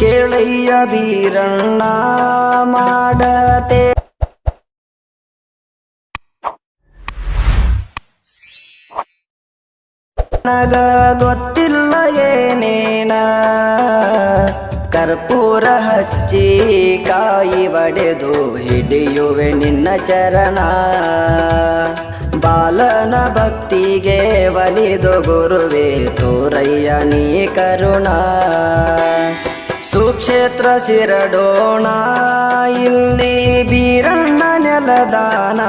கேளைய வீரண்ணா மாடதே ನನಗ ಗೊತ್ತಿಲ್ಲ ಏನೇನ? ಕರ್ಪೂರ ಹಚ್ಚಿ ಕಾಯಿ ಒಡೆದು ಹಿಡಿಯುವೆ ನಿನ್ನ ಚರಣ. ಬಾಲನ ಭಕ್ತಿಗೆ ಒಲಿದು ಗುರುವೆ, ತೋರಯ್ಯ ನೀ ಕರುಣ. ಸುಕ್ಷೇತ್ರ ಸಿರಡೋಣ, ಇಲ್ಲಿ ಬೀರಣ್ಣ ನೆಲದಾನ.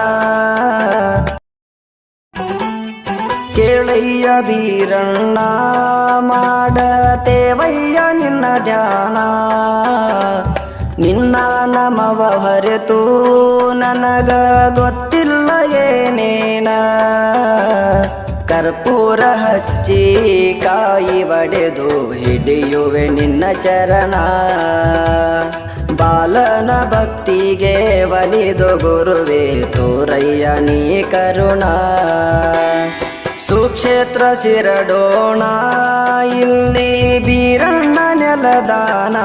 ಕೇಳಯ್ಯ ಬೀರಣ್ಣ ಮಾಡತೇವಯ್ಯ ನಿನ್ನ ಧ್ಯಾನ. ನಿನ್ನ ನಮವ ಹೊರೆತು ನನಗ ಗೊತ್ತಿಲ್ಲ ಏನೇನ. ಕರ್ಪೂರ ಹಚ್ಚಿ ಕಾಯಿ ಒಡೆದು ಹಿಡಿಯುವೆ ನಿನ್ನ ಚರಣ. ಬಾಲನ ಭಕ್ತಿಗೆ ಒಲಿದು ಗುರುವೆ ತೋರಯ್ಯ ನೀ ಕರುಣ. ಸುಕ್ಷೇತ್ರ ಸಿರಡೋಣ. ಇಲ್ಲಿ ಬೀರಣ್ಣ ನೆಲದಾನ.